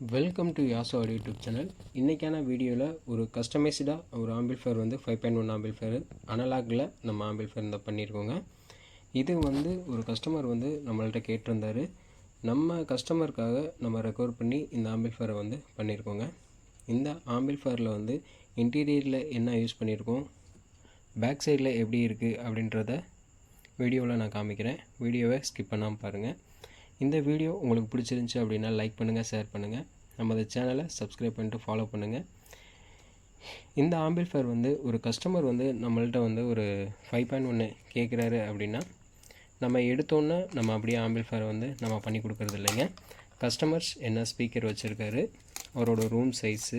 Welcome to Yaso YouTube channel இன்றைக்கான வீடியோவில் ஒரு கஸ்டமைஸ்டாக ஒரு ஆம்பிள்ஃபயர் வந்து ஃபைவ் பாயிண்ட் ஒன் ஆம்பிள்ஃபயர் அனலாகில் நம்ம ஆம்பிள்ஃபயர் இந்த பண்ணியிருக்கோங்க இது வந்து ஒரு கஸ்டமர் வந்து நம்மள்ட்ட கேட்டிருந்தாரு. நம்ம கஸ்டமருக்காக நம்ம ரெக்கவர் பண்ணி இந்த ஆம்பிள்ஃபயரை வந்து பண்ணியிருக்கோங்க இந்த ஆம்பிள்ஃபயரில் வந்து இன்டீரியரில் என்ன யூஸ் பண்ணியிருக்கோம் பேக் சைடில் எப்படி இருக்குது அப்படின்றத வீடியோவில் நான் காமிக்கிறேன். வீடியோவை ஸ்கிப் பண்ணாமல் பாருங்கள் இந்த வீடியோ உங்களுக்கு பிடிச்சிருந்துச்சி அப்படின்னா லைக் பண்ணுங்கள் ஷேர் பண்ணுங்கள் நமது சேனலை சப்ஸ்கிரைப் பண்ணிட்டு ஃபாலோ பண்ணுங்கள் இந்த ஆம்பிள்ஃபேர் வந்து ஒரு கஸ்டமர் வந்து நம்மள்கிட்ட வந்து ஒரு ஃபைவ் பாயிண்ட் ஒன்று கேட்குறாரு அப்படின்னா நம்ம எடுத்தோன்னே நம்ம அப்படியே ஆம்பிள்ஃபேர் வந்து நம்ம பண்ணி கொடுக்குறது இல்லைங்க கஸ்டமர்ஸ் என்ன ஸ்பீக்கர் வச்சுருக்காரு அவரோட ரூம் சைஸு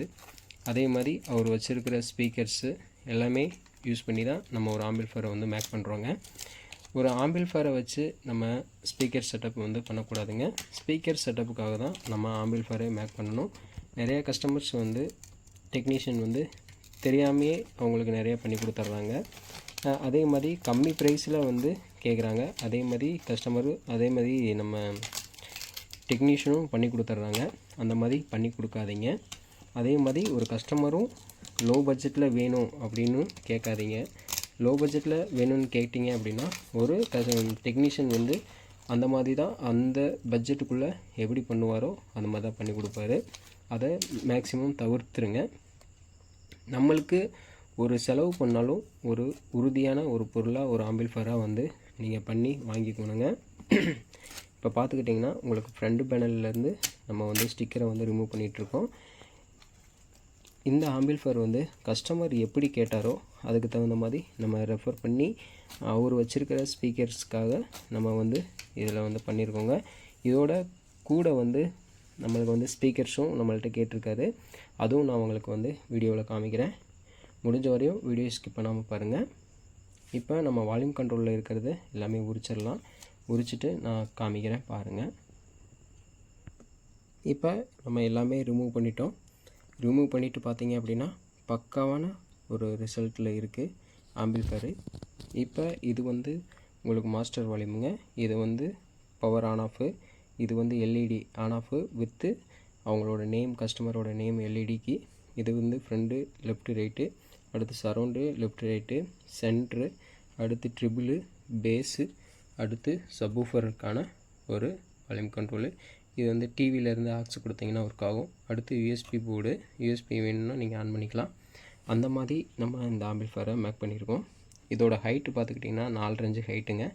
அதே மாதிரி அவர் வச்சுருக்கிற ஸ்பீக்கர்ஸு எல்லாமே யூஸ் பண்ணி தான் நம்ம ஒரு ஆம்பிள்ஃபேரை வந்து மேக் பண்ணுறோங்க ஒரு ஆம்பிள்ஃபயரை வச்சு நம்ம ஸ்பீக்கர் செட்டப் வந்து பண்ணக்கூடாதுங்க. ஸ்பீக்கர் செட்டப்புக்காக தான் நம்ம ஆம்பிள்ஃபயரை மேக் பண்ணணும். நிறைய கஸ்டமர்ஸ் வந்து டெக்னீஷியன் வந்து தெரியாமையே அவங்களுக்கு நிறைய பண்ணி கொடுத்துட்றாங்க அதே மாதிரி கம்மி ப்ரைஸில் வந்து கேட்குறாங்க அதே மாதிரி கஸ்டமரு அதே மாதிரி நம்ம டெக்னீஷியனும் பண்ணி கொடுத்துட்றாங்க அந்த மாதிரி பண்ணி கொடுக்காதீங்க. அதே மாதிரி ஒரு கஸ்டமரும் லோ பட்ஜெட்டில் வேணும் அப்படின்னு கேட்காதீங்க லோ பட்ஜெட்டில் வேணும்னு கேட்டிங்க அப்படின்னா ஒரு டெக்னீஷியன் வந்து அந்த மாதிரி தான் அந்த பட்ஜெட்டுக்குள்ளே எப்படி பண்ணுவாரோ அந்த மாதிரி தான் பண்ணி கொடுப்பாரு. அதை மேக்ஸிமம் தவிர்த்துருங்க. நம்மளுக்கு ஒரு செலவு பண்ணாலும் ஒரு உறுதியான ஒரு பொருளாக ஒரு ஆம்பிள்ஃபராக வந்து நீங்கள் பண்ணி வாங்கிக்கணுங்க. இப்போ பார்த்துக்கிட்டிங்கன்னா உங்களுக்கு ஃப்ரண்ட் பேனல்லேருந்து நம்ம வந்து ஸ்டிக்கரை வந்து ரிமூவ் பண்ணிகிட்ருக்கோம் இந்த ஆம்பிள்ஃபர் வந்து கஸ்டமர் எப்படி கேட்டாரோ அதுக்கு தகுந்த மாதிரி நம்ம ரெஃபர் பண்ணி அவர் வச்சுருக்கிற ஸ்பீக்கர்ஸ்க்காக நம்ம வந்து இதில் வந்து பண்ணியிருக்கோங்க இதோட கூட வந்து நம்மளுக்கு வந்து ஸ்பீக்கர்ஸும் நம்மள்ட்ட கேட்டிருக்காரு. அதுவும் நான் உங்களுக்கு வந்து வீடியோவில் காமிக்கிறேன். முடிஞ்ச வரையும் வீடியோ ஸ்கிப் பண்ணாமல் பாருங்கள் இப்போ நம்ம வால்யூம் கண்ட்ரோலில் இருக்கிறது எல்லாமே உரிச்சிடலாம். உரிச்சிட்டு நான் காமிக்கிறேன் பாருங்கள் இப்போ நம்ம எல்லாமே ரிமூவ் பண்ணிட்டோம். ரிமூவ் பண்ணிவிட்டு பார்த்தீங்க அப்படின்னா பக்காவான ஒரு ரிசல்ட்டில் இருக்குது ஆம்பிள்ஃபயரு இப்போ இது வந்து உங்களுக்கு மாஸ்டர் வால்யூமுங்க இது வந்து பவர் ஆன் ஆஃபு இது வந்து எல்இடி ஆன் ஆஃபு வித்து அவங்களோட நேம் கஸ்டமரோட நேம் எல்இடிக்கு இது வந்து ஃப்ரண்ட்டு லெஃப்ட் ரைட்டு அடுத்து சரௌண்டு லெஃப்ட் ரைட்டு சென்ட்ரு அடுத்து ட்ரிபிளு பேஸு அடுத்து சப்வூஃபருக்கான ஒரு வால்யூம் கண்ட்ரோலு இது வந்து டிவியிலேருந்து ஆக்ஸ் கொடுத்தீங்கன்னா ஒர்க் ஆகும். அடுத்து யூஎஸ்பி போர்டு யூஎஸ்பி வேணும்னா நீங்கள் ஆன் பண்ணிக்கலாம். அந்த மாதிரி நம்ம இந்த ஆம்பிள்ஃபயரை மேக் பண்ணியிருக்கோம் இதோட ஹைட்டு பார்த்துக்கிட்டிங்கன்னா நாலரை இன்ச்சு ஹைட்டுங்க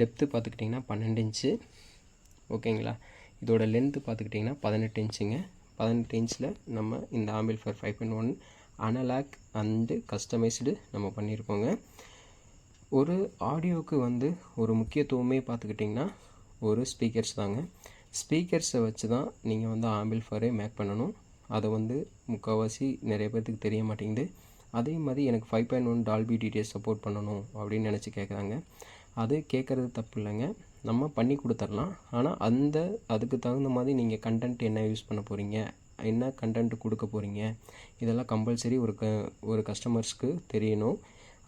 டெப்த்து பார்த்துக்கிட்டிங்கன்னா பன்னெண்டு இன்ச்சு. ஓகேங்களா இதோட லென்த்து பார்த்துக்கிட்டிங்கன்னா பதினெட்டு இன்ச்சுங்க பதினெட்டு இன்ச்சில் நம்ம இந்த amplifier five point one analog and customised நம்ம பண்ணியிருக்கோங்க ஒரு ஆடியோவுக்கு வந்து ஒரு முக்கியத்துவமே பார்த்துக்கிட்டிங்கன்னா ஒரு ஸ்பீக்கர்ஸ் தாங்க. ஸ்பீக்கர்ஸை வச்சு தான் நீங்கள் வந்து ஆம்பிள்ஃபயரே மேக் பண்ணணும். அதை வந்து முக்கால்வாசி நிறைய பேர்த்துக்கு தெரிய மாட்டேங்குது. அதே மாதிரி எனக்கு five point one Dolby DTS support பண்ணணும் அப்படின்னு நினச்சி கேட்குறாங்க அது கேட்குறது தப்பு இல்லைங்க. நம்ம பண்ணி கொடுத்துடலாம். ஆனால் அந்த அதுக்கு தகுந்த மாதிரி நீங்கள் கண்டென்ட் என்ன யூஸ் பண்ண போகிறீங்க என்ன கண்டென்ட் கொடுக்க போகிறீங்க இதெல்லாம் கம்பல்சரி ஒரு க ஒரு கஸ்டமர்ஸ்க்கு தெரியணும்.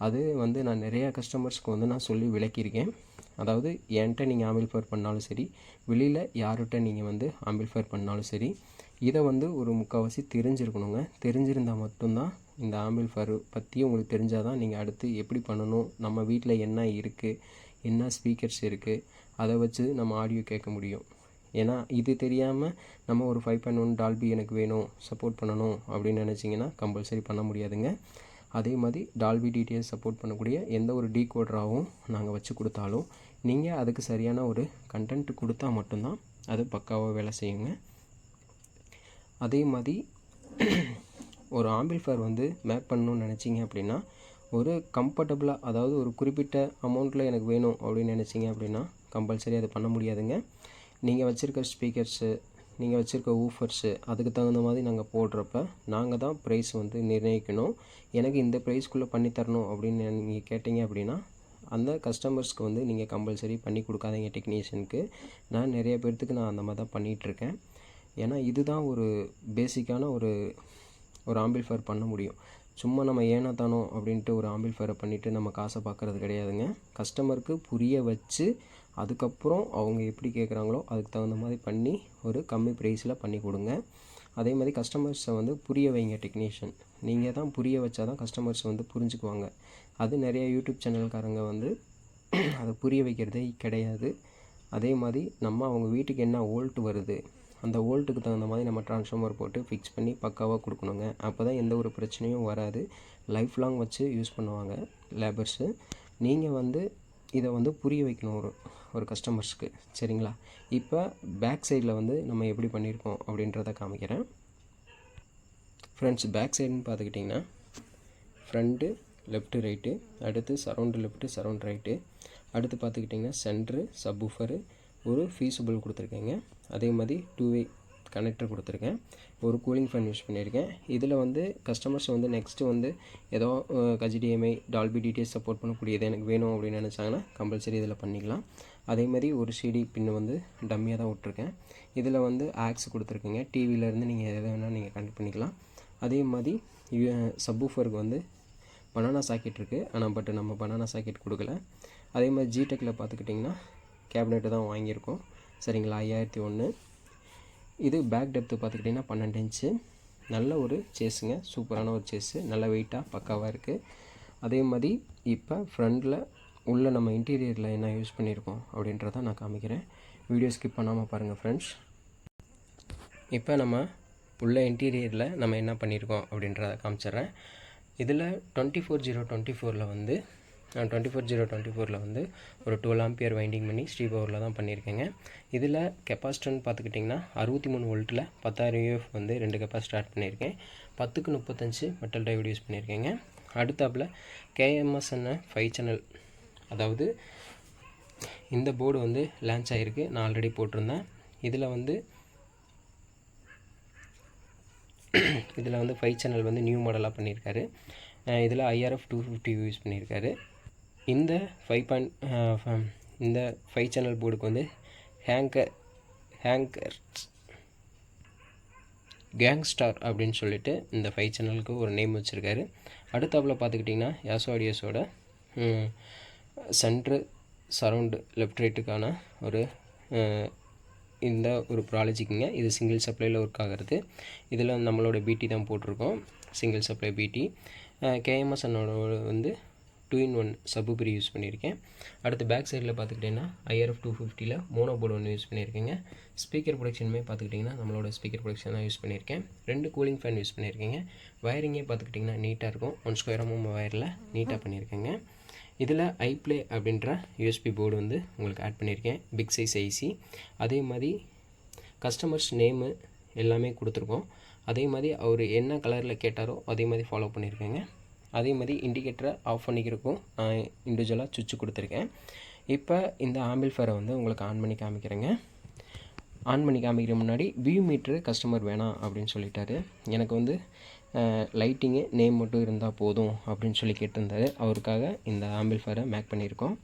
அது வந்து நான் நிறையா கஸ்டமர்ஸ்க்கு வந்து நான் சொல்லி விளக்கியிருக்கேன். அதாவது என்கிட்ட நீங்கள் ஆம்பிள்ஃபயர் பண்ணாலும் சரி வெளியில் யார்கிட்ட நீங்கள் வந்து ஆம்பிள்ஃபயர் பண்ணாலும் சரி இதை வந்து ஒரு முக்கால்வாசி தெரிஞ்சிருக்கணுங்க. தெரிஞ்சிருந்தால் மட்டும்தான் இந்த ஆம்பிள்ஃபயர் பற்றி உங்களுக்கு தெரிஞ்சால் தான் நீங்கள் அடுத்து எப்படி பண்ணணும் நம்ம வீட்டில் என்ன இருக்குது என்ன ஸ்பீக்கர்ஸ் இருக்குது அதை வச்சு நம்ம ஆடியோ கேட்க முடியும். ஏன்னா இது தெரியாமல் நம்ம ஒரு ஃபைவ் பாயிண்ட் ஒன் டால்பி எனக்கு வேணும் சப்போர்ட் பண்ணணும் அப்படின்னு நினச்சிங்கன்னா கம்பல்சரி பண்ண முடியாதுங்க. அதே மாதிரி டால்பி டிடிஎஸ் சப்போர்ட் பண்ணக்கூடிய எந்த ஒரு டீகோடராகவும் நாங்கள் வச்சு கொடுத்தாலும் நீங்கள் அதுக்கு சரியான ஒரு கண்டென்ட் கொடுத்தா மட்டும்தான் அது பக்காவாக வேலை செய்யுங்க. அதே மாதிரி ஒரு ஆம்பிள்ஃபயர் வந்து மேக் பண்ணணும்னு நினச்சிங்க அப்படின்னா ஒரு கம்ஃபர்டபுளாக அதாவது ஒரு குறிப்பிட்ட அமௌண்ட்டில் எனக்கு வேணும் அப்படின்னு நினச்சிங்க அப்படின்னா கம்பல்சரி அது பண்ண முடியாதுங்க. நீங்கள் வச்சுருக்க ஸ்பீக்கர்ஸு நீங்கள் வச்சுருக்க ஊஃபர்ஸு அதுக்கு தகுந்த மாதிரி நாங்கள் போடுறப்ப நாங்கள் தான் ப்ரைஸ் வந்து நிர்ணயிக்கணும். எனக்கு இந்த ப்ரைஸ்க்குள்ளே பண்ணித்தரணும் அப்படின்னு நீங்கள் கேட்டிங்க அப்படின்னா அந்த கஸ்டமர்ஸ்க்கு வந்து நீங்கள் கம்பல்சரி பண்ணி கொடுக்காதீங்க டெக்னீஷியனுக்கு நான் நிறைய பேர்த்துக்கு நான் அந்த மாதிரி தான் பண்ணிகிட்ருக்கேன் ஏன்னா இதுதான் ஒரு பேசிக்கான ஒரு ஒரு ஆம்பிள்ஃபயர் பண்ண முடியும். சும்மா நம்ம ஏனோ தானோ அப்படின்ட்டு ஒரு ஆம்பிள்ஃபயரை பண்ணிவிட்டு நம்ம காசை பார்க்குறது கிடையாதுங்க. கஸ்டமருக்கு புரிய வச்சு அதுக்கப்புறம் அவங்க எப்படி கேட்குறாங்களோ அதுக்கு தகுந்த மாதிரி பண்ணி ஒரு கம்மி ப்ரைஸில் பண்ணி கொடுங்க. அதே மாதிரி கஸ்டமர்ஸை வந்து புரிய வைங்க டெக்னீஷியன் நீங்கள் தான் புரிய வச்சா தான் கஸ்டமர்ஸ் வந்து புரிஞ்சுக்குவாங்க. அது நிறைய யூடியூப் சேனல்காரங்க வந்து அதை புரிய வைக்கிறதே கிடையாது. அதே மாதிரி நம்ம அவங்க வீட்டுக்கு என்ன வோல்ட் வருது அந்த ஓல்ட்டுக்கு தகுந்த மாதிரி நம்ம ட்ரான்ஸ்ஃபார்மர் போட்டு ஃபிக்ஸ் பண்ணி பக்காவாக கொடுக்கணுங்க. அப்போ தான் எந்த ஒரு பிரச்சனையும் வராது. லைஃப் லாங் வச்சு யூஸ் பண்ணுவாங்க லேபர்ஸு நீங்கள் வந்து இதை வந்து புரிய வைக்கணும் ஒரு ஒரு கஸ்டமர்ஸ்க்கு சரிங்களா? இப்போ பேக் சைடில் வந்து நம்ம எப்படி பண்ணியிருக்கோம் அப்படின்றத காமிக்கிறேன். ஃப்ரெண்ட்ஸ் பேக் சைடுன்னு பார்த்துக்கிட்டிங்கன்னா ஃப்ரண்ட்டு லெஃப்ட்டு ரைட்டு அடுத்து சரௌண்டு லெஃப்ட்டு சரௌண்ட் ரைட்டு அடுத்து பார்த்துக்கிட்டிங்கன்னா சென்ட்ரு சப்வூஃபரு ஒரு ஃபீஸபிள் கொடுத்துருக்கேங்க. அதே மாதிரி டூ வே கனெக்டர் கொடுத்துருக்கேன். ஒரு கூலிங் ஃபேன் யூஸ் பண்ணியிருக்கேன். இதில் வந்து கஸ்டமர்ஸ் வந்து நெக்ஸ்ட்டு வந்து ஏதோ கஜிடிஎம்ஐ டால்பி டிடிஎஸ் சப்போர்ட் பண்ணக்கூடியது எனக்கு வேணும் அப்படின்னு நினச்சாங்கன்னா கம்பல்சரி இதில் பண்ணிக்கலாம். அதே மாதிரி ஒரு சிடி பின்னு வந்து டம்மியாக தான் விட்ருக்கேன் இதில் வந்து ஆக்ஸ் கொடுத்துருக்கேங்க. டிவியிலேருந்து நீங்கள் எதை வேணால் நீங்கள் கனெக்ட் பண்ணிக்கலாம். அதே மாதிரி சப்வூஃபருக்கு வந்து பனானா சாக்கெட் இருக்குது ஆனால் பட் நம்ம பனானா சாக்கெட் கொடுக்கல. அதே மாதிரி ஜிடெக்கில் பார்த்துக்கிட்டிங்கன்னா கேபினெட்டு தான் வாங்கியிருக்கோம். சரிங்களா? ஐயாயிரத்தி ஒன்று இது பேக் டெப்த்து பார்த்துக்கிட்டிங்கன்னா பன்னெண்டு இன்ச்சு நல்ல ஒரு சேஸுங்க சூப்பரான ஒரு சேஸு நல்ல வெயிட்டாக பக்காவாக இருக்குது அதே மாதிரி இப்போ ஃப்ரண்டில் உள்ள நம்ம இன்டீரியரில் என்ன யூஸ் பண்ணியிருக்கோம் அப்படின்றத நான் காமிக்கிறேன். வீடியோ ஸ்கிப் பண்ணாமல் பாருங்கள் ஃப்ரெண்ட்ஸ் இப்போ நம்ம உள்ள இன்டீரியரில் நம்ம என்ன பண்ணியிருக்கோம் அப்படின்றத காமிச்சிட்றேன். இதில் டுவெண்ட்டி ஃபோர் ஜீரோ டுவெண்ட்டி ஃபோரில் வந்து டுவெண்ட்டி ஃபோர் ஜீரோ டுவெண்ட்டி ஃபோரில் வந்து ஒரு டுவெல் ஆம்பியர் வைண்டிங் பண்ணி ஸ்ரீ பவரில் தான் பண்ணியிருக்கேங்க. இதில் கெப்பாசிட்டர்னு பார்த்துக்கிட்டிங்கன்னா அறுபத்தி மூணு வோல்ட்டில் பத்தாயிரம் யூஎஃப் வந்து ரெண்டு கெப்பாசிட்டி ஆட் பண்ணியிருக்கேன். பத்துக்கு முப்பத்தஞ்சு மெட்டல் டைவ் யூஸ் பண்ணியிருக்கேங்க. அடுத்தாப்பில் கேஎம்எஸ்என்ன ஃபைவ் சேனல் அதாவது இந்த போர்டு வந்து லான்ச் ஆகிருக்கு நான் ஆல்ரெடி போட்டிருந்தேன். இதில் வந்து இதில் வந்து ஃபைவ் சேனல் வந்து நியூ மாடலாக பண்ணியிருக்காரு. இதில் ஐஆர்எஃப் டூ ஃபிஃப்டி யூஸ் பண்ணியிருக்காரு. இந்த ஃபைவ் பாயிண்ட் uh, இந்த ஃபைவ் சேனல் போர்டுக்கு வந்து ஹேங்கர் ஹேங்கர் கேங்ஸ்டார் அப்படின்னு சொல்லிட்டு இந்த ஃபைவ் சேனலுக்கு ஒரு நேம் வச்சுருக்காரு. அடுத்தாப்பில் பார்த்துக்கிட்டிங்கன்னா யாசோ ஆடியோஸோட சென்ட்ரு சரவுண்டு லெஃப்ட் ரைட்டுக்கான ஒரு இந்த ஒரு ப்ராலஜிக்குங்க இது சிங்கிள் சப்ளையில் ஒர்க் ஆகிறது. இதில் நம்மளோட பிடி தான் போட்டிருக்கோம். சிங்கிள் சப்ளை பிடி கேஎம்எஸ் அண்ணோட வந்து டூ இன் ஒன் சப்புபரி யூஸ் பண்ணியிருக்கேன். அடுத்து பேக் சைடில் பார்த்துக்கிட்டிங்கன்னா ஐஆர்எஃப் டூ ஃபிஃப்டியில் மோனோ போர்டு ஒன்று யூஸ் பண்ணியிருக்கேங்க. ஸ்பீக்கர் ப்ரொடக்ஷனுமே பார்த்துக்கிட்டிங்கன்னா நம்மளோட ஸ்பீக்கர் ப்ரொடக்ஷன் தான் யூஸ் பண்ணியிருக்கேன். ரெண்டு கூலிங் ஃபேன் யூஸ் பண்ணியிருக்கேங்க. வயரிங்கே பார்த்துக்கிட்டிங்கன்னா நீட்டாக இருக்கும். ஒன் ஸ்கொயர் எம்எம் வயரில் நீட்டாக பண்ணியிருக்கேங்க. இதில் ஐப்ளே அப்படின்ற யூஎஸ்பி போர்டு வந்து உங்களுக்கு ஆட் பண்ணியிருக்கேன். பிக் சைஸ் ஐசி அதே மாதிரி கஸ்டமர்ஸ் நேமு எல்லாமே கொடுத்துருக்கோம். அதே மாதிரி அவர் என்ன கலரில் கேட்டாரோ அதே மாதிரி ஃபாலோ பண்ணியிருக்கேங்க. அதே மாதிரி இண்டிகேட்டரை ஆஃப் பண்ணிக்கிறக்கும் நான் இண்டிவிஜுவலாக சுவிட்ச் கொடுத்துருக்கேன். இப்போ இந்த ஆம்பிள்ஃபரை வந்து உங்களுக்கு ஆன் பண்ணி காமிக்கிறேங்க. ஆன் பண்ணி காமிக்கிற முன்னாடி வியூ மீட்ரு கஸ்டமர் வேணாம் அப்படின்னு சொல்லிட்டாரு. எனக்கு வந்து லைட்டிங்கு நேம் மட்டும் இருந்தால் போதும் அப்படின்னு சொல்லி கேட்டிருந்தாரு. அவருக்காக இந்த ஆம்பிள்ஃபரை மேக் பண்ணியிருக்கோம்.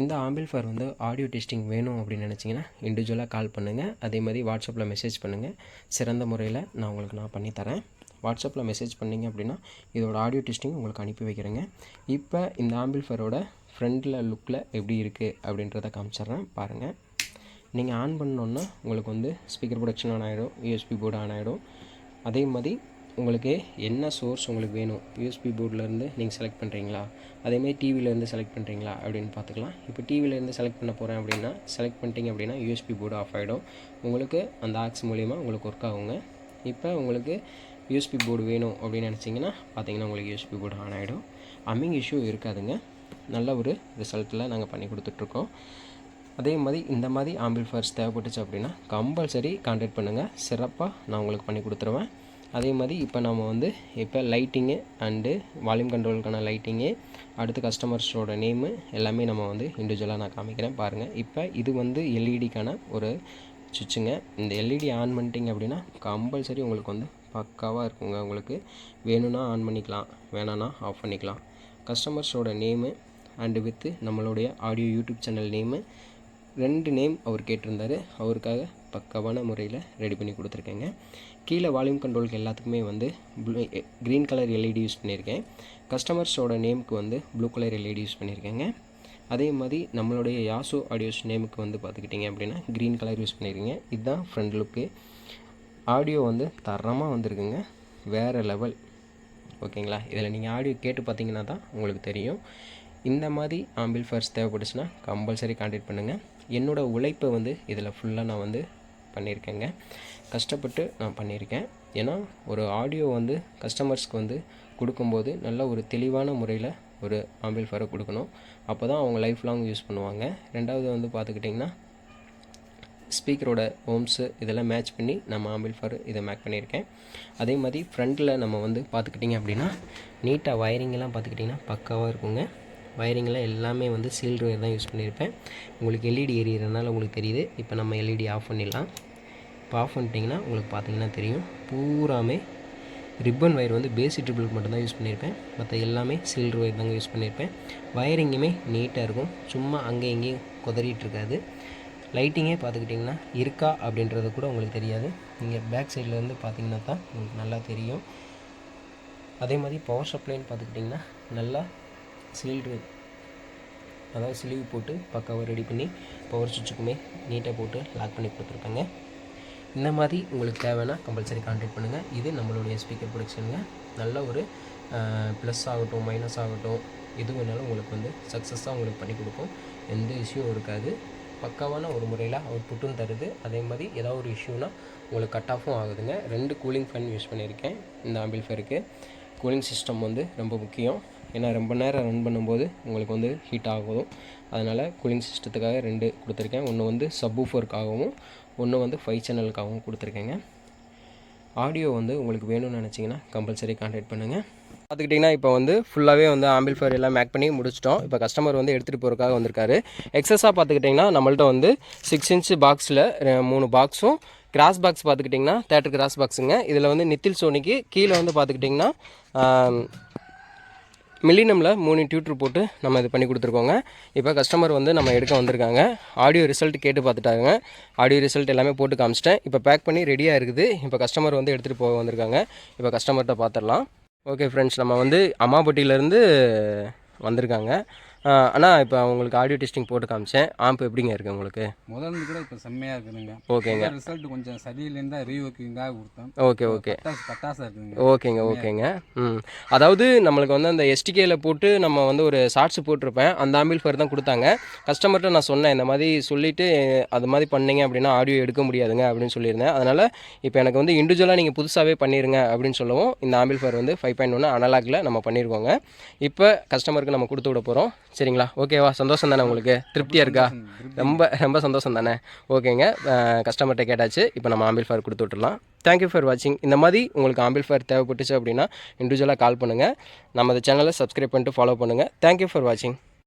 இந்த ஆம்பிள்ஃபர் வந்து ஆடியோ டெஸ்டிங் வேணும் அப்படின்னு நினச்சிங்கன்னா இண்டிவிஜுவலாக கால் பண்ணுங்கள் அதே மாதிரி வாட்ஸ்அப்பில் மெசேஜ் பண்ணுங்கள் சிறந்த முறையில் நான் உங்களுக்கு நான் பண்ணித்தரேன் வாட்ஸ்அப்பில் மெசேஜ் பண்ணிங்க அப்படின்னா இதோட ஆடியோ டெஸ்டிங் உங்களுக்கு அனுப்பி வைக்கிறேங்க. இப்போ இந்த ஆம்பிள்ஃபரோட ஃப்ரண்டில் லுக்கில் எப்படி இருக்குது அப்படின்றத காமிச்சிட்றேன். பாருங்கள் நீங்கள் ஆன் பண்ணோன்னா உங்களுக்கு வந்து ஸ்பீக்கர் ப்ரொடக்ஷன் ஆன் ஆகிடும் யூஎஸ்பி போர்டு ஆன் ஆகிடும் அதே மாதிரி உங்களுக்கு என்ன சோர்ஸ் உங்களுக்கு வேணும்? யூஎஸ்பி போர்ட்லேருந்து நீங்கள் செலக்ட் பண்ணுறீங்களா அதேமாதிரி டிவிலேருந்து செலக்ட் பண்ணுறீங்களா அப்படின்னு பார்த்துக்கலாம். இப்போ டிவிலேருந்து செலக்ட் பண்ண போகிறேன் அப்படின்னா செலக்ட் பண்ணிட்டீங்க அப்படின்னா யூஎஸ்பி போர்டு ஆஃப் ஆகிடும் உங்களுக்கு அந்த ஆக்ஸ் மூலிமா உங்களுக்கு ஒர்க் ஆகுங்க. இப்போ உங்களுக்கு யூஎஸ்பி போர்டு வேணும் அப்படின்னு நினச்சிங்கன்னா பார்த்தீங்கன்னா உங்களுக்கு யூஎஸ்பி போர்டு ஆன் ஆகிடும் அம்மிங் இஷ்யூ இருக்காதுங்க. நல்ல ஒரு ரிசல்ட்டில் நாங்கள் பண்ணி கொடுத்துட்ருக்கோம். அதே மாதிரி இந்த மாதிரி ஆம்பிள்ஃபயர்ஸ் தேவைப்பட்டுச்சு அப்படின்னா கம்பல்சரி கான்டாக்ட் பண்ணுங்கள் சிறப்பாக நான் உங்களுக்கு பண்ணி கொடுத்துருவேன். அதே மாதிரி இப்போ நம்ம வந்து இப்போ லைட்டிங்கு அண்டு வால்யூம் கண்ட்ரோலுக்கான லைட்டிங்கு அடுத்து கஸ்டமர்ஸோட நேமு எல்லாமே நம்ம வந்து இண்டிவிஜுவலாக நான் காமிக்கிறேன். பாருங்கள் இப்போ இது வந்து எல்இடிக்கான ஒரு சுவிட்சுங்க இந்த எல்இடி ஆன் பண்ணிட்டீங்க அப்படின்னா கம்பல்சரி உங்களுக்கு வந்து பக்காவாக இருக்குங்க. உங்களுக்கு வேணும்னா ஆன் பண்ணிக்கலாம் வேணான்னா ஆஃப் பண்ணிக்கலாம். கஸ்டமர்ஸோட நேமு அண்டு வித்து நம்மளுடைய ஆடியோ யூடியூப் சேனல் நேமு ரெண்டு நேம் அவர் கேட்டிருந்தார். அவருக்காக பக்காவான முறையில் ரெடி பண்ணி கொடுத்துருக்கேங்க. கீழே வால்யூம் கண்ட்ரோலுக்கு எல்லாத்துக்குமே வந்து blue green colour LED use பண்ணியிருக்கேன். கஸ்டமர்ஸோட நேமுக்கு வந்து ப்ளூ கலர் எல்இடி யூஸ் பண்ணியிருக்கேங்க. அதே மாதிரி நம்மளுடைய யாசோ ஆடியோஸ் நேமுக்கு வந்து பார்த்துக்கிட்டிங்க அப்படின்னா க்ரீன் கலர் யூஸ் பண்ணியிருக்கீங்க இதுதான் ஃப்ரண்ட் லுக்கு ஆடியோ வந்து தரமாக வந்திருக்குங்க. வேறு லெவல் ஓகேங்களா? இதில் நீங்கள் ஆடியோ கேட்டு பார்த்தீங்கன்னா தான் உங்களுக்கு தெரியும். இந்த மாதிரி ஆம்பிள்ஃபயர்ஸ் தேவைப்பட்டுச்சுன்னா கம்பல்சரி கான்டாக்ட் பண்ணுங்கள் என்னோடய உழைப்பை வந்து இதில் ஃபுல்லாக நான் வந்து பண்ணியிருக்கேங்க. கஷ்டப்பட்டு நான் பண்ணியிருக்கேன். ஏன்னா ஒரு ஆடியோ வந்து கஸ்டமர்ஸ்க்கு வந்து கொடுக்கும்போது நல்ல ஒரு தெளிவான முறையில் ஒரு ஆம்பிள்ஃபயரை கொடுக்கணும். அப்போ தான் அவங்க லைஃப் லாங் யூஸ் பண்ணுவாங்க. ரெண்டாவது வந்து பார்த்துக்கிட்டிங்கன்னா ஸ்பீக்கரோட ஹோம்ஸு இதெல்லாம் மேட்ச் பண்ணி நம்ம ஆம்பிள்ஃபர் இதை மேக் பண்ணியிருக்கேன். அதே மாதிரி ஃப்ரண்ட்டில் நம்ம வந்து பார்த்துக்கிட்டிங்க அப்படின்னா நீட்டாக வயரிங்கெல்லாம் பார்த்துக்கிட்டிங்கன்னா பக்காவாக இருக்குங்க. வயரிங்கெல்லாம் எல்லாமே வந்து சீல்டு ஒயர் தான் யூஸ் பண்ணியிருப்பேன். உங்களுக்கு எல்இடி எரியறதுனால உங்களுக்கு தெரியுது. இப்போ நம்ம எல்இடி ஆஃப் பண்ணிடலாம். இப்போ ஆஃப் பண்ணிட்டிங்கன்னா உங்களுக்கு பார்த்தீங்கன்னா தெரியும். பூராமே ரிப்பன் ஒயர் வந்து பேசிக் ட்ரிபிளுக்கு மட்டும்தான் யூஸ் பண்ணியிருப்பேன். மற்ற எல்லாமே சில்வர் ஒயர் தாங்க யூஸ் பண்ணியிருப்பேன். வயரிங்குமே நீட்டாக இருக்கும். சும்மா அங்கே இங்கேயும் குதறிட்டு இருக்காது லைட்டிங்கே பார்த்துக்கிட்டிங்கன்னா இருக்கா அப்படின்றது கூட உங்களுக்கு தெரியாது. நீங்கள் பேக் சைடில் இருந்து பார்த்தீங்கன்னா தான் உங்களுக்கு நல்லா தெரியும். அதே மாதிரி பவர் சப்ளைன்னு பார்த்துக்கிட்டிங்கன்னா நல்லா சிலிண்ட்ரு அதாவது சிலிவு போட்டு பக்காவாக ரெடி பண்ணி பவர் சுவிட்சுக்குமே நீட்டாக போட்டு லாக் பண்ணி கொடுத்துருக்காங்க இந்த மாதிரி உங்களுக்கு தேவைன்னா கம்பல்சரி கான்டாக்ட் பண்ணுங்கள் இது நம்மளுடைய ஸ்பீக்கர் ப்ரொடக்ஷனுங்க நல்ல ஒரு ப்ளஸ் ஆகட்டும் மைனஸ் ஆகட்டும் எது வேணாலும் உங்களுக்கு வந்து சக்ஸஸாக உங்களுக்கு பண்ணி கொடுக்கும். எந்த இஷ்யூவும் இருக்காது. பக்காவான ஒரு முறையில் அவுட்புட்டும் தருது. அதே மாதிரி ஏதாவது ஒரு இஷ்யூனா உங்களுக்கு கட் ஆஃபும் ஆகுதுங்க. ரெண்டு கூலிங் ஃபேன் யூஸ் பண்ணியிருக்கேன் இந்த ஆம்பிள்ஃபேருக்கு கூலிங் சிஸ்டம் வந்து ரொம்ப முக்கியம். ஏன்னா ரொம்ப நேரம் ரன் பண்ணும்போது உங்களுக்கு வந்து ஹீட் ஆகும். அதனால் கூலிங் சிஸ்டத்துக்காக ரெண்டு கொடுத்துருக்கேன். ஒன்று வந்து சப்பூஃபருக்காகவும் ஒன்று வந்து ஃபைவ் சேனலுக்காகவும் கொடுத்துருக்கேங்க. ஆடியோ வந்து உங்களுக்கு வேணும்னு நினச்சிங்கன்னா கம்பல்சரி கான்டாக்ட் பண்ணுங்கள் பார்த்துக்கிட்டிங்கன்னா இப்போ வந்து ஃபுல்லாகவே வந்து ஆம்பிள்ஃபயர் எல்லாம் மேக் பண்ணி முடிச்சிட்டோம். இப்போ கஸ்டமர் வந்து எடுத்துகிட்டு போகிறதுக்காக வந்திருக்காரு. எக்ஸஸாக பார்த்துக்கிட்டிங்கன்னா நம்மள்ட்ட வந்து சிக்ஸ் இன்ச் பாக்ஸில் மூணு பாக்ஸும் கிராஸ் பாக்ஸ் பார்த்துக்கிட்டிங்கன்னா தேட்டர் கிராஸ் பாக்ஸுங்க இதில் வந்து நித்தில் சோனிக்கு கீழே வந்து பார்த்துக்கிட்டிங்கன்னா மில்லினமில் மூணு டியூட்ரு போட்டு நம்ம இது பண்ணி கொடுத்துருக்கோங்க. இப்போ கஸ்டமர் வந்து நம்ம எடுக்க வந்திருக்காங்க. ஆடியோ ரிசல்ட் கேட்டு பார்த்துட்டாங்க. ஆடியோ ரிசல்ட் எல்லாமே போட்டு காமிச்சிட்டேன். இப்போ பேக் பண்ணி ரெடியாக இருக்குது. இப்போ கஸ்டமர் வந்து எடுத்துகிட்டு போக வந்திருக்காங்க. இப்போ கஸ்டமர்கிட்ட பார்த்துடலாம் ஓகே ஃப்ரெண்ட்ஸ் நம்ம வந்து அம்மாபட்டியிலேருந்து வந்திருக்காங்க. ஆனால் இப்போ உங்களுக்கு ஆடியோ டெஸ்டிங் போட்டு காமிச்சேன். ஆம்ப் எப்படிங்க இருக்குது உங்களுக்கு? முதல்ல கூட இப்போ செம்மையாக இருக்குதுங்க. ஓகேங்க. ரிசல்ட் கொஞ்சம் சரியில்லைன்னு தான் ரீஒர்க்கிங்காக கொடுத்தோம் ஓகே ஓகே. பட்டாசு பட்டாசாக இருக்குதுங்க. ஓகேங்க ஓகேங்க. ம். அதாவது நம்மளுக்கு வந்து அந்த எஸ்டிகேல போட்டு நம்ம வந்து ஒரு ஷார்ட்ஸ் போட்டிருப்பேன். அந்த ஆம்பிள்ஃபயர் தான் கொடுத்தாங்க. கஸ்டமர்கிட்ட நான் சொன்னேன் இந்த மாதிரி சொல்லிவிட்டு அது மாதிரி பண்ணீங்க அப்படின்னா ஆடியோ எடுக்க முடியாதுங்க அப்படின்னு சொல்லியிருந்தேன். அதனால் இப்போ எனக்கு வந்து இண்டிவிஜுவலாக நீங்கள் புதுசாகவே பண்ணிடுங்க அப்படின்னு சொல்லவும் இந்த ஆம்பிள்ஃபயர் வந்து ஃபைவ் பாயிண்ட் ஒன்று அனலாகில் நம்ம பண்ணியிருக்கோங்க இப்போ கஸ்டமருக்கு நம்ம கொடுத்து விட போகிறோம் சரிங்களா? ஓகேவா சந்தோஷம் தானே உங்களுக்கு? திருப்தியாக இருக்கா? ரொம்ப ரொம்ப சந்தோஷம் தானே? ஓகேங்க கஸ்டமர்கிட்ட கேட்டாச்சு. இப்போ நம்ம ஆம்பிள்ஃபயர் கொடுத்து விட்டுலாம் தேங்க்யூ ஃபார் வாட்சிங் இந்த மாதிரி உங்களுக்கு ஆம்பிள்ஃபயர் தேவைப்பட்டுச்சு அப்படின்னா இண்டிவிஜுவலாக கால் பண்ணுங்கள் நம்ம சேனலை சப்ஸ்கிரைப் பண்ணிட்டு ஃபாலோ பண்ணுங்கள் தேங்க்யூ ஃபார் வாட்சிங்